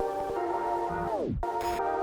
Oh!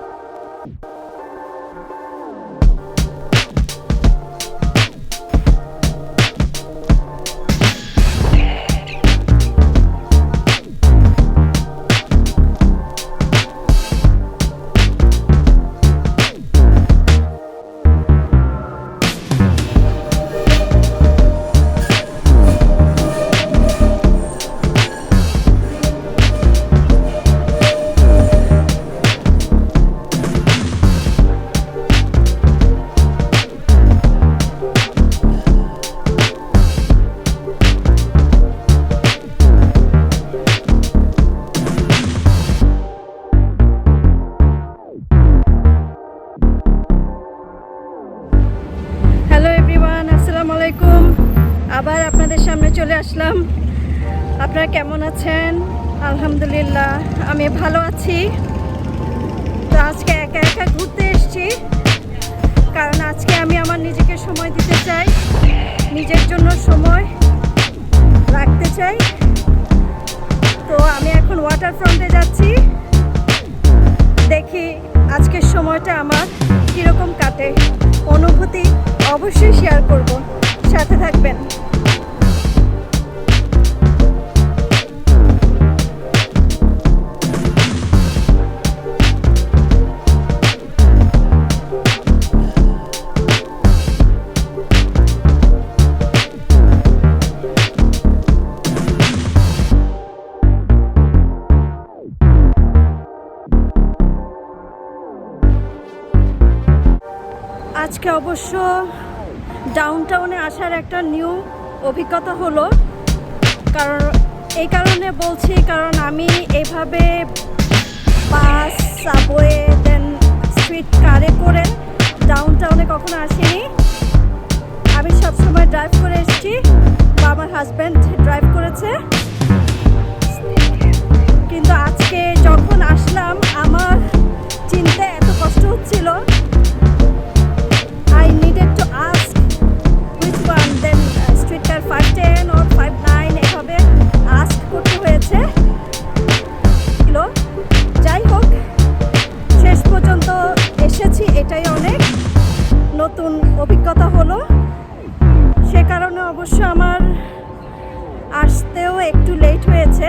কেমন আছেন? আলহামদুলিল্লাহ, আমি ভালো আছি। তো আজকে একা একা ঘুরতে এসেছি, কারণ আজকে আমি আমার নিজেকে সময় দিতে চাই, নিজের জন্য সময় রাখতে চাই। তো আমি এখন ওয়াটার ফ্রন্টে যাচ্ছি। দেখি আজকের সময়টা আমার কীরকম কাটে। অনুভূতি অবশ্যই শেয়ার করব। সাথে থাকবেন। আসার একটা নিউ অভিজ্ঞতা হলো। কারণ, এই কারণে বলছি, কারণ আমি এভাবে বাস, সাবওয়ে দেন স্ট্রিট কারে করে ডাউন টাউনে কখনো আসিনি। আমি সবসময় ড্রাইভ করে এসেছি। বা আমার হাজব্যান্ড ড্রাইভ করেছে। Streetcar 510 or 59 এভাবে ask করতে হয়েছে। ছিল যাই হোক, শেষ পর্যন্ত এসেছি, এটাই অনেক। নতুন অভিজ্ঞতা হলো। সে কারণে অবশ্য আমার আসতেও একটু লেট হয়েছে।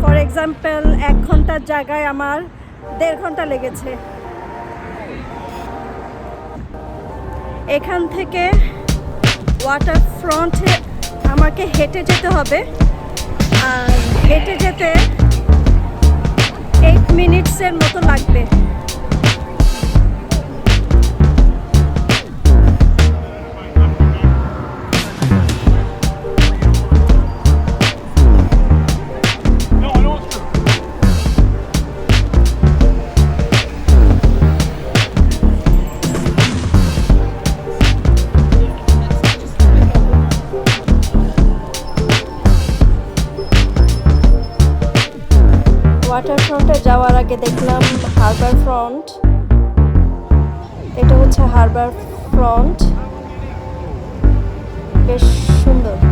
ফর এক্সাম্পল এক ঘণ্টার জায়গায় আমার দেড় ঘণ্টা লেগেছে। এখান থেকে ওয়াটার ফ্রন্টে আমাকে হেঁটে যেতে হবে। আর হেঁটে যেতে এইট মিনিটসের মতো লাগবে। যাওয়ার আগে দেখলাম হারবার ফ্রন্ট। এটা হচ্ছে হারবার ফ্রন্ট। বেশ সুন্দর।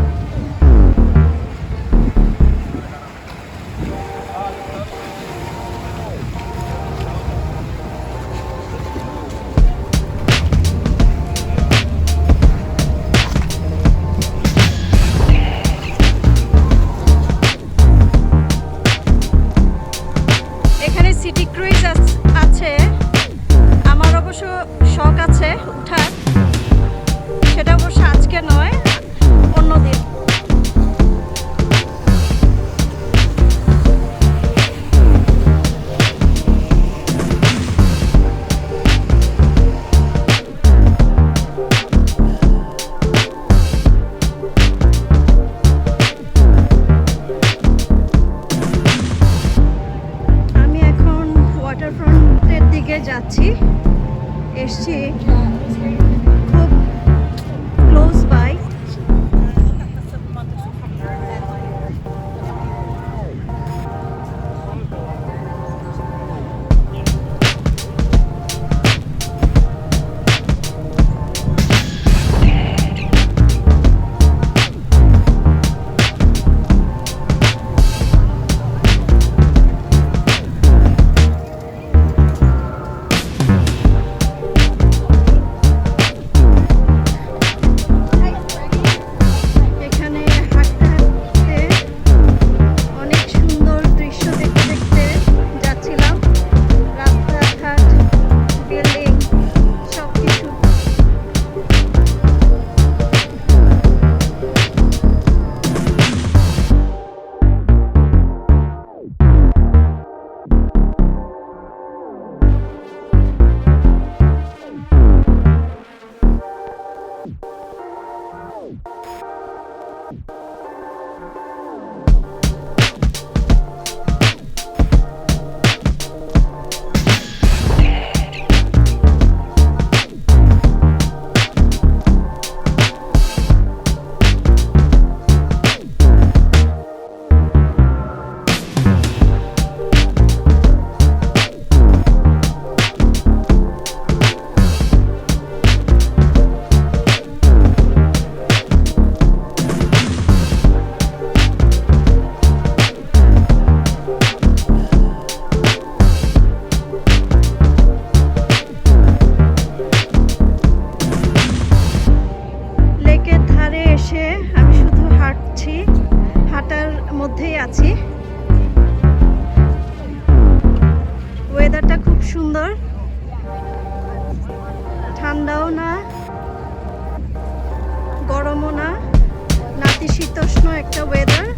check the weather.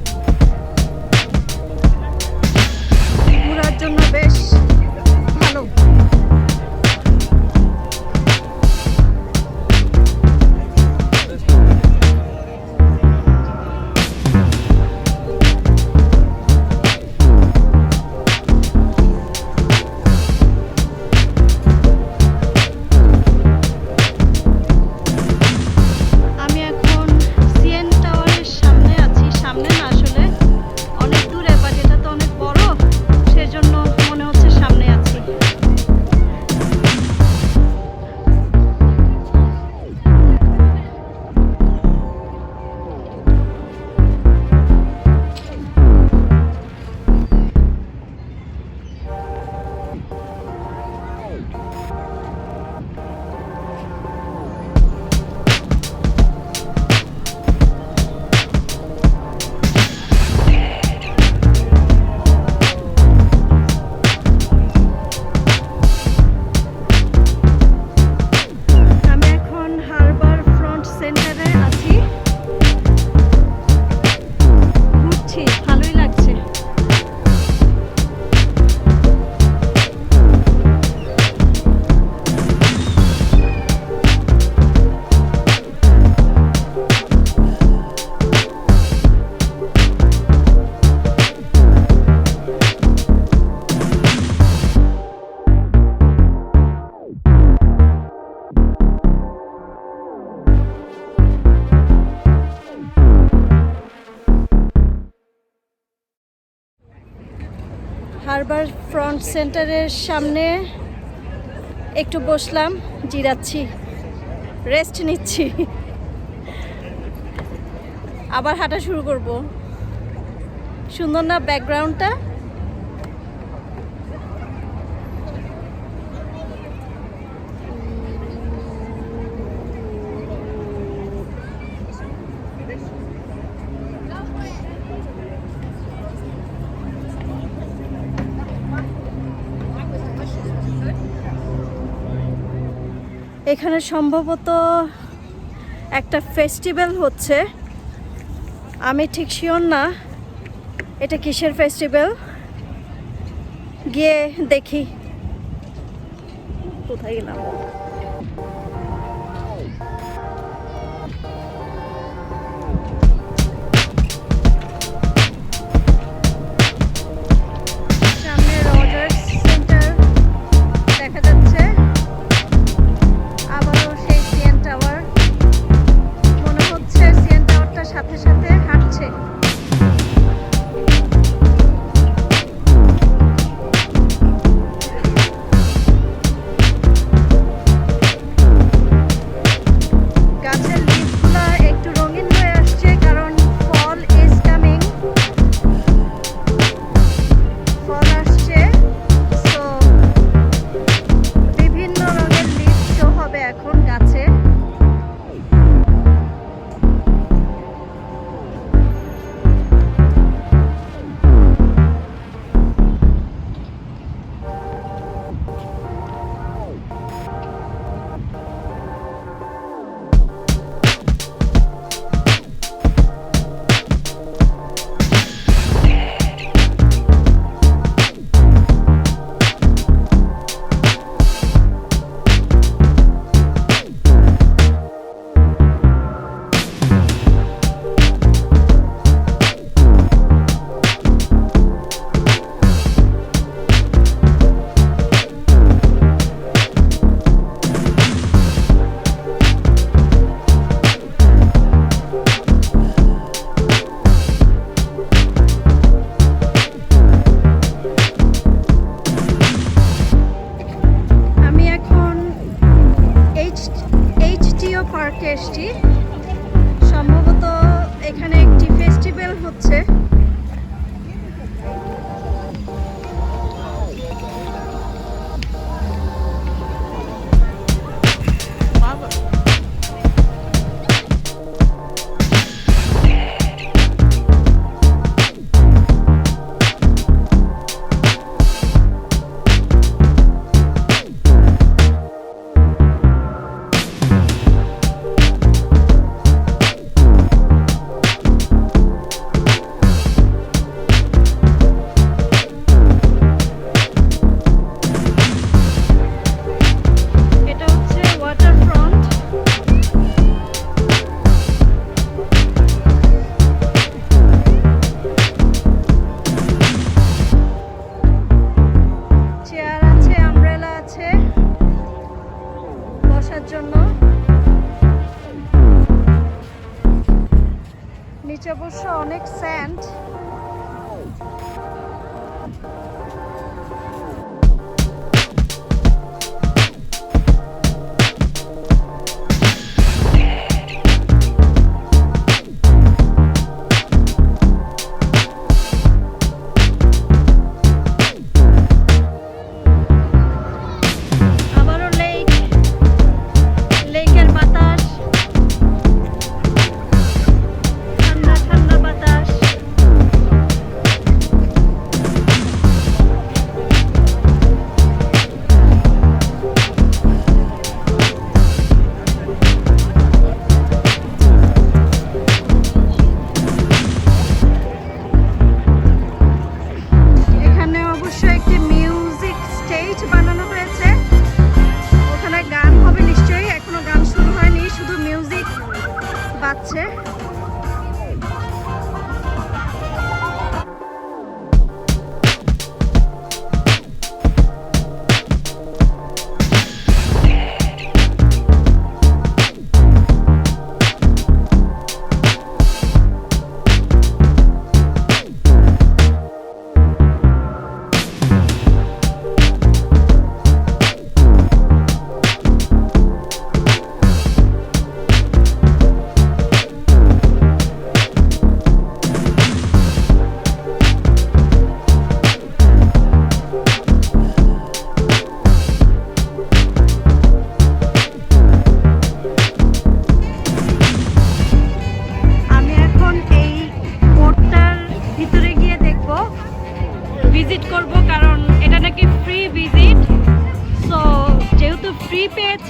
সেন্টারের সামনে একটু বসলাম জিরাচ্ছি রেস্ট নিচ্ছি। আবার হাঁটা শুরু করব। সুন্দর না ব্যাকগ্রাউন্ডটা এখানে সম্ভবত একটা ফেস্টিভ্যাল হচ্ছে। আমি ঠিক শিওর না এটা কিসের ফেস্টিভ্যাল। গিয়ে দেখি। কোথায় গেলাম?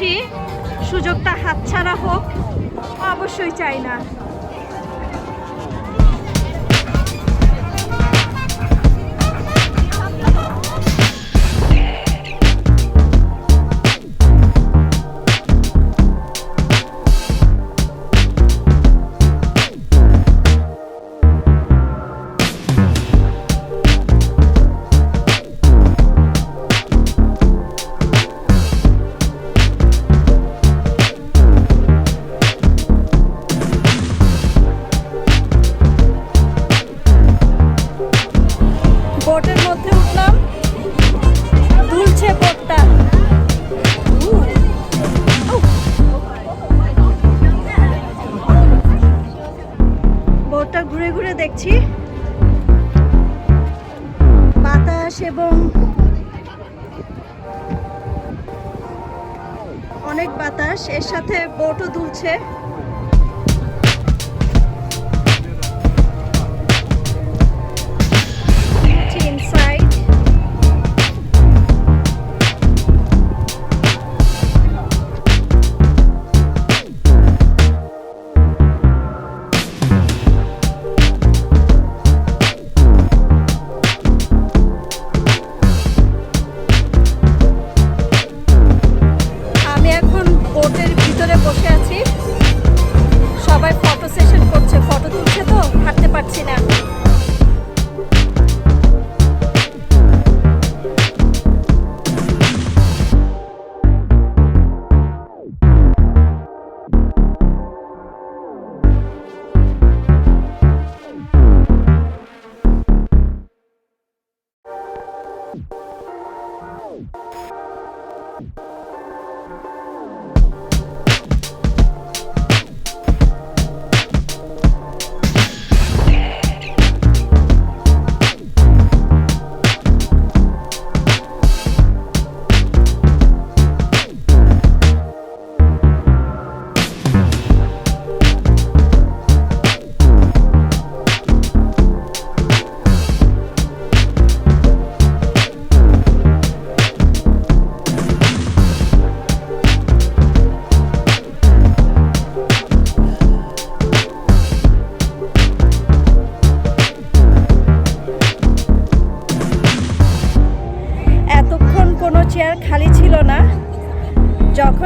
পেয়েছি সুযোগটা হাতছাড়া হোক অবশ্যই চাই না।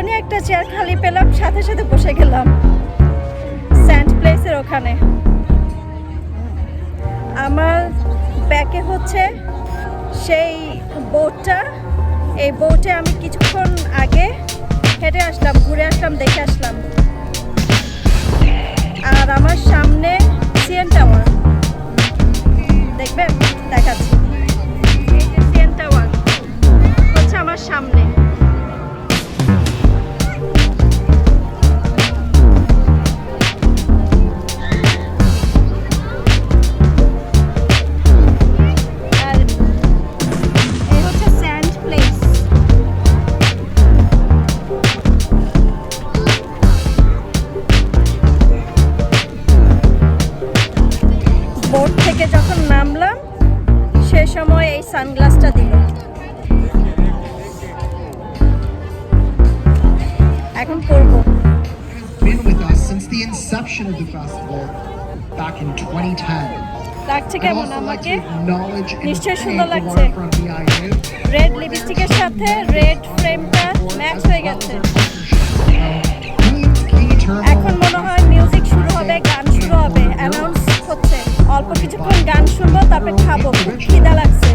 যখনই একটা চেয়ার খালি পেলাম, সাথে সাথে বসে গেলাম। স্যান্ড প্লেসের ওখানে। আমার ব্যাকে হচ্ছে সেই বোটটা এই বোটে আমি কিছুক্ষণ আগে হেঁটে আসলাম, ঘুরে আসলাম, দেখে আসলাম। আর আমার সামনে সিএন টাওয়ার দেখবেন? দেখাচ্ছি। সিএন টাওয়ার হচ্ছে আমার সামনে। Inception of the festival back in 2010. লাগছে কেমন আমাকে? thank সুন্দর লাগছে। রেড লিপস্টিকের সাথে রেড ফ্রেমটা ম্যাচ হয়ে গেছে। এখন মনে হয় মিউজিক শুরু হবে গান শুরু হবে। অ্যানাউন্স হচ্ছে। অল্প কিছুক্ষণ গান শুনব তারপরে খাব। খুব খিদা লাগছে।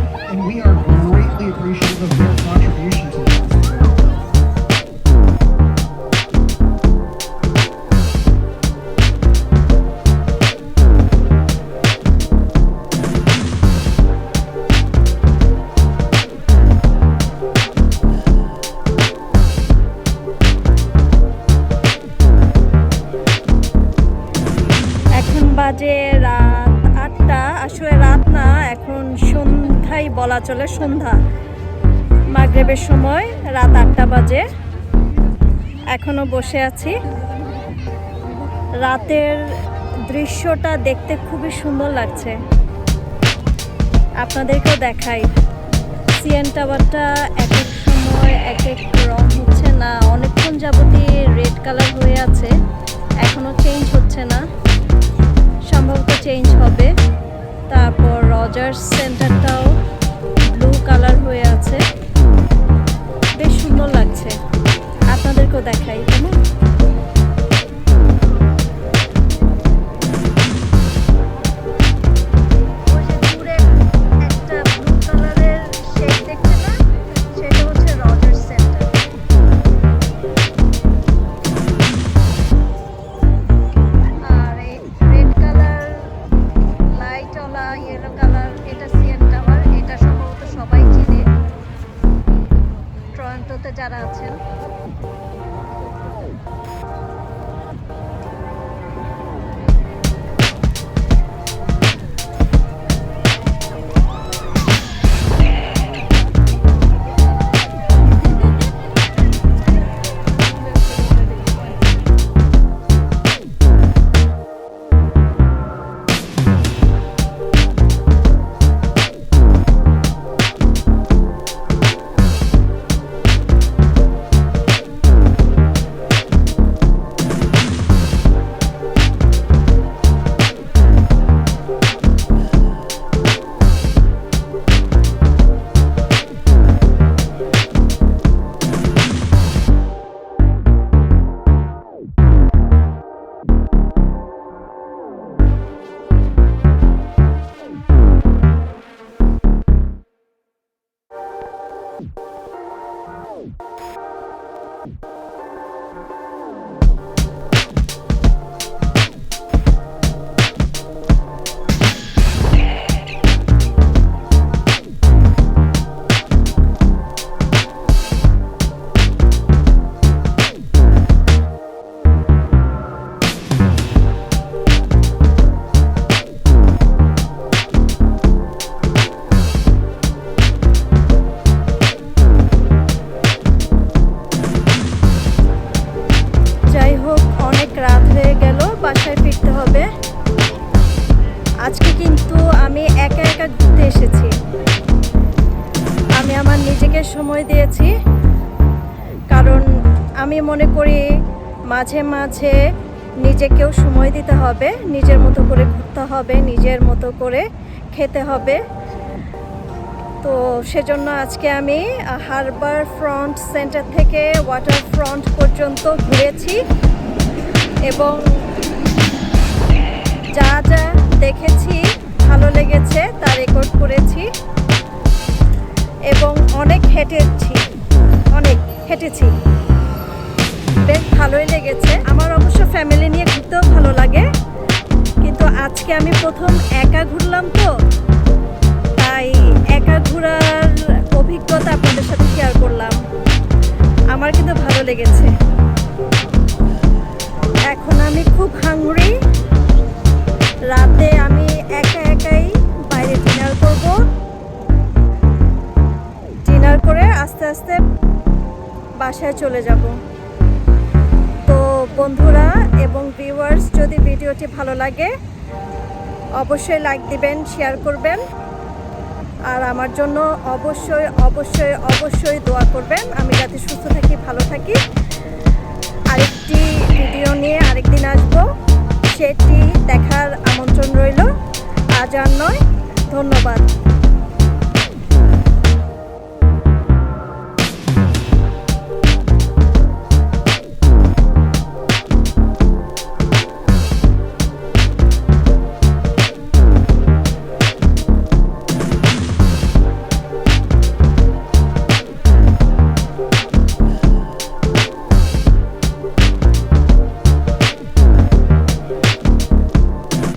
চলে সন্ধ্যা। মাগরেবের সময় রাত আটটা বাজে। এখনও বসে আছি। রাতের দৃশ্যটা দেখতে খুবই সুন্দর লাগছে। আপনাদেরকেও দেখাই। সিএন টাওয়ারটা এক এক সময় এক এক রং হচ্ছে না। অনেকক্ষণ যাবতই রেড কালার হয়ে আছে। এখনও চেঞ্জ হচ্ছে না। সম্ভবত চেঞ্জ হবে। তারপর রজার্স সেন্টারটাও কালার হয়ে আছে। বেশ সুন্দর লাগছে। আপনাদেরকেও দেখাই ওই যারা আছেন। মাঝে মাঝে নিজেকেও সময় দিতে হবে, নিজের মতো করে ঘুরতে হবে, নিজের মতো করে খেতে হবে। তো সেজন্য আজকে আমি হারবার ফ্রন্ট সেন্টার থেকে ওয়াটার ফ্রন্ট পর্যন্ত ঘুরেছি এবং যা যা দেখেছি, ভালো লেগেছে, তা রেকর্ড করেছি এবং অনেক হেঁটেছি অনেক হেঁটেছি। ভালোই লেগেছে। আমার অবশ্য ফ্যামিলি নিয়ে ঘুরতেও ভালো লাগে। কিন্তু আজকে আমি প্রথম একা ঘুরলাম তো। তাই একা ঘোরার অভিজ্ঞতা আপনাদের সাথে শেয়ার করলাম। আমার কিন্তু ভালো লেগেছে। এখন আমি খুব হাংরি রাতে আমি একা একাই বাইরে ডিনার করব। ডিনার করে আস্তে আস্তে বাসায় চলে যাব। বন্ধুরা এবং ভিউয়ার্স যদি ভিডিওটি ভালো লাগে, অবশ্যই লাইক দিবেন শেয়ার করবেন। আর আমার জন্য অবশ্যই অবশ্যই অবশ্যই দোয়া করবেন। আমি যাতে সুস্থ থাকি, ভালো থাকি। আরেকটি ভিডিও নিয়ে আরেকদিন আসব। সেটি দেখার আমন্ত্রণ রইল। আজ আর নয়। ধন্যবাদ।